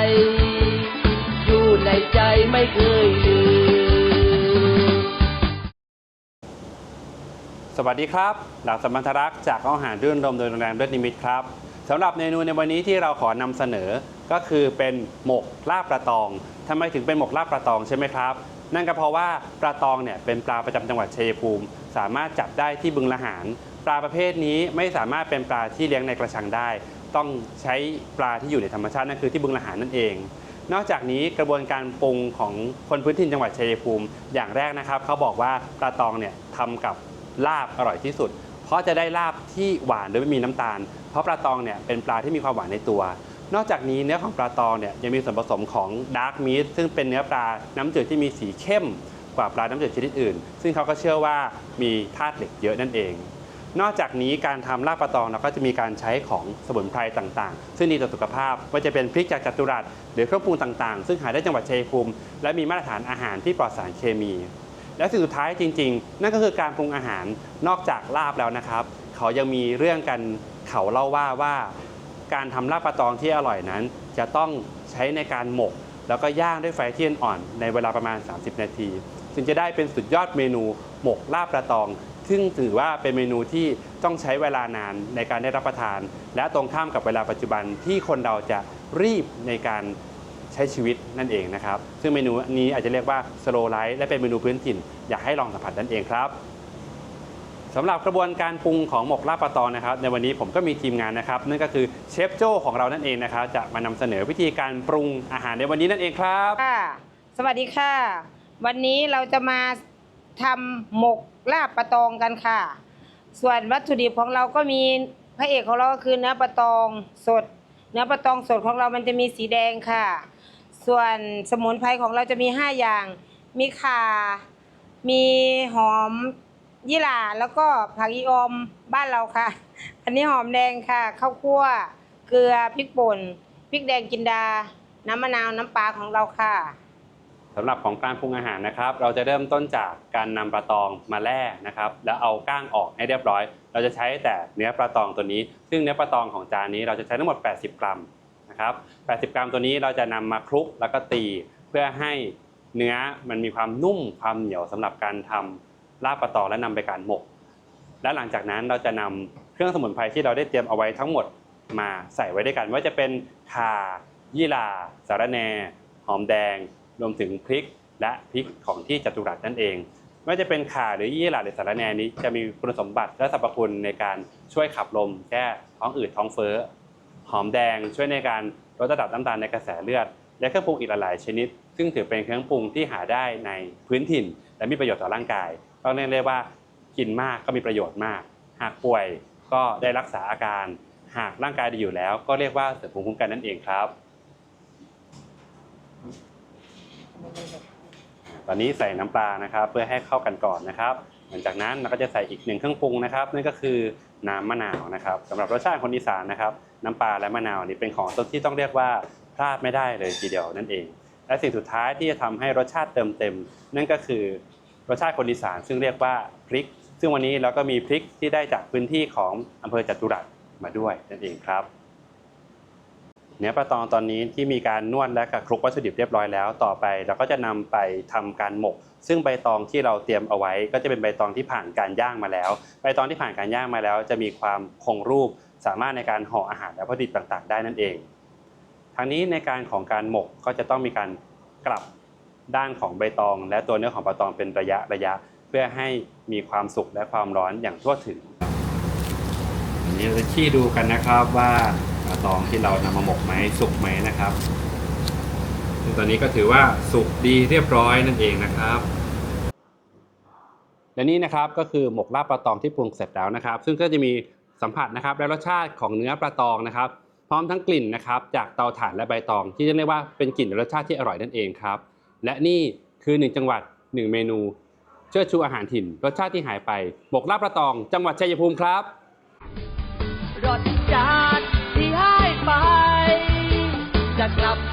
ไม่เคยลืม สวัสดีครับ หลักสมรรถรักษ์จากห้องอาหารรื่นรมโดยโรงแรมเลิศนิมิตครับสำหรับเมนูในวันนี้ที่เราขอนำเสนอก็คือเป็นหมกลาบปลาตองทำไมถึงเป็นหมกลาบปลาตองใช่ไหมครับ นั่นก็เพราะว่าปลาตองเนี่ยเป็นปลาประจำจังหวัดชัยภูมิ สามารถจับได้ที่บึงละหาร ปลาประเภทนี้ไม่สามารถเป็นปลาที่เลี้ยงในกระชังได้ ต้องใช้ปลาที่อยู่ในธรรมชาตินั่นคือที่บึงละหารนั่นเอง นอกจากนี้กระบวนการปรุงของคนพื้นถิ่จังหวัดชัยภูมิ อย่างแรกนะครับ เขาบอกว่าปลาตองเนี่ยทำกับลาบอร่อยที่สุด เพราะจะได้ลาบที่หวานโดยไม่มีน้ำตาล เพราะปลาตองเนี่ยเป็นปลาที่มีความหวานในตัว นอกจากนี้เนื้อของปลาตองเนี่ยยังมีส่วนผสมของดาร์กมีทซึ่งเป็นเนื้อปลาน้ำจืดที่มีสีเข้มกว่าปลาน้ำจืดชนิดอื่น ซึ่งเขาก็เชื่อว่ามีธาตุเหล็กเยอะนั่นเอง นอกจากนี้การทำลาบปลาตองเราก็จะมีการใช้ของสมุนไพรต่างๆ ซึ่งดีต่อสุขภาพว่าจะเป็นพริกจากจัตุรัสหรือเครื่องปรุงต่างๆ ซึ่งหาได้จังหวัดชัยภูมิและมีมาตรฐานอาหารที่ปลอดสารเคมี และสิ่งสุดท้ายจริง ๆ นั่นก็คือการปรุงอาหารนอกจากลาบแล้วนะครับ เขายังมีเรื่องกันเขาเล่าว่าว่า การทำลาบปลาตองที่อร่อยนั้น จะต้องใช้ในการหมก แล้วก็ย่างด้วยไฟที่อ่อนในเวลาประมาณ 30 นาทีจึงจะได้เป็นสุดยอดเมนูหมกลาบปลาตอง ซึ่งถือว่าเป็นเมนูที่ต้องใช้เวลานานในการได้รับประทาน และตรงข้ามกับเวลาปัจจุบันที่คนเราจะรีบในการใช้ชีวิตนั่นเองนะครับ ซึ่งเมนูนี้อาจจะเรียกว่า slow life และเป็นเมนูพื้นถิ่น อยากให้ลองสัมผัสนั่นเองครับสำหรับกระบวนการปรุงของหมกลาบปลาตองนะครับ ในวันนี้ผมก็มีทีมงานนะครับ นั่นก็คือเชฟโจ้ของเรานั่นเองนะครับ จะมานำเสนอวิธีการปรุงอาหารในวันนี้นั่นเองครับค่ะสวัสดีค่ะ วันนี้เราจะมา ทำหมกลาบปลาตองกันค่ะ ส่วนวัตถุดิบของเราก็มีพระเอกของเราก็คือเนื้อปลาตองสด เนื้อปลาตองสดของเรามันจะมีสีแดงค่ะ ส่วนสมุนไพรของเราจะมี 5 อย่าง มีข่า มีหอมยี่หร่าแล้วก็ผักอีออมบ้านเราค่ะ อันนี้หอมแดงค่ะข้าวคั่ว เกลือพริกป่นพริกแดงจินดา น้ำมะนาวน้ำปลาของเราค่ะ สำหรับของการปรุงอาหารนะครับ เราจะเริ่มต้นจากการนำปลาตองมาแล่นะครับ แล้วเอาก้างออกให้เรียบร้อย เราจะใช้แต่เนื้อปลาตองตัวนี้ ซึ่งเนื้อปลาตองของจานนี้เราจะใช้ทั้งหมด 80 กรัมนะครับ 80 กรัมตัวนี้เราจะนำมาคลุกแล้วก็ตีเพื่อให้เนื้อมันมีความนุ่มความเหนียวสำหรับการทำลาบปลาตองและนำไปการหมก และหลังจากนั้นเราจะนำเครื่องสมุนไพรที่เราได้เตรียมเอาไว้ทั้งหมดมาใส่ไว้ด้วยกัน ว่าจะเป็นข่ายี่หร่าสาระแหน่หอมแดง รวมถึงพริกและพริกของที่จัตุรัสนั่นเอง ไม่ว่าจะเป็นข่าหรือยี่หร่าหรือสารแนนี้ จะมีคุณสมบัติและสรรพคุณในการช่วยขับลมแก้ท้องอืดท้องเฟ้อ หอมแดงช่วยในการลดระดับน้ำตาลในกระแสเลือด และเครื่องปรุงอีกหลายชนิด ซึ่งถือเป็นเครื่องปรุงที่หาได้ในพื้นถิ่น และมีประโยชน์ต่อร่างกายต้องเรียกว่ากินมากก็มีประโยชน์มาก หากป่วยก็ได้รักษาอาการ หากร่างกายดีอยู่แล้ว ก็เรียกว่าเสริมภูมิคุ้มกันนั่นเองครับ ตอนนี้ใส่น้ำปลานะครับ เพื่อให้เข้ากันก่อนนะครับ หลังจากนั้นเราก็จะใส่อีกหนึ่งเครื่องปรุงนะครับนั่นก็คือน้ำมะนาวนะครับสำหรับรสชาติคนอีสานนะครับ น้ำปลาและมะนาวนี่เป็นของต้นที่ต้องเรียกว่าพลาดไม่ได้เลยทีเดียวนั่นเอง และสิ่งสุดท้ายที่จะทำให้รสชาติเติมเต็ม นั่นก็คือรสชาติคนอีสานซึ่งเรียกว่าพริก ซึ่งวันนี้เราก็มีพริกที่ได้จากพื้นที่ของอำเภอจตุรัสมาด้วยนั่นเองครับ เนื้อปลาตองตอนนี้ที่มีการนวดและกับคลุกวัตถุดิบเรียบร้อยแล้วต่อไปเราก็จะนำไปทำการหมก ซึ่งใบตองที่เราเตรียมเอาไว้ ก็จะเป็นใบตองที่ผ่านการย่างมาแล้ว ใบตองที่ผ่านการย่างมาแล้ว จะมีความคงรูป สามารถในการห่ออาหารและวัตถุดิบต่างๆ ได้นั่นเองทั้งนี้ในการของการหมกก็จะต้องมีการกลับด้านของใบตอง และตัวเนื้อของปลาตองเป็นระยะระยะ เพื่อให้มีความสุกและความร้อนอย่างทั่วถึงอันนี้เราจะชี้ดูกันนะครับว่า ปลาตองที่เรานำมาหมกไหมสุกไหมนะครับซึ่งตอนนี้ก็ถือว่าสุกดีเรียบร้อยนั่นเองนะครับ และนี่นะครับก็คือหมกลาบปลาตองที่ปรุงเสร็จแล้วนะครับ ซึ่งก็จะมีสัมผัสนะครับและรสชาติของเนื้อปลาตองนะครับ พร้อมทั้งกลิ่นนะครับจากเตาถ่านและใบตอง ที่เรียกได้ว่าเป็นกลิ่นและรสชาติที่อร่อยนั่นเองครับ และนี่คือหนึ่งจังหวัดหนึ่งเมนู เชิดชูอาหารถิ่น รสชาติที่หายไปหมกลาบปลาตอง จังหวัดชัยภูมิครับ จะ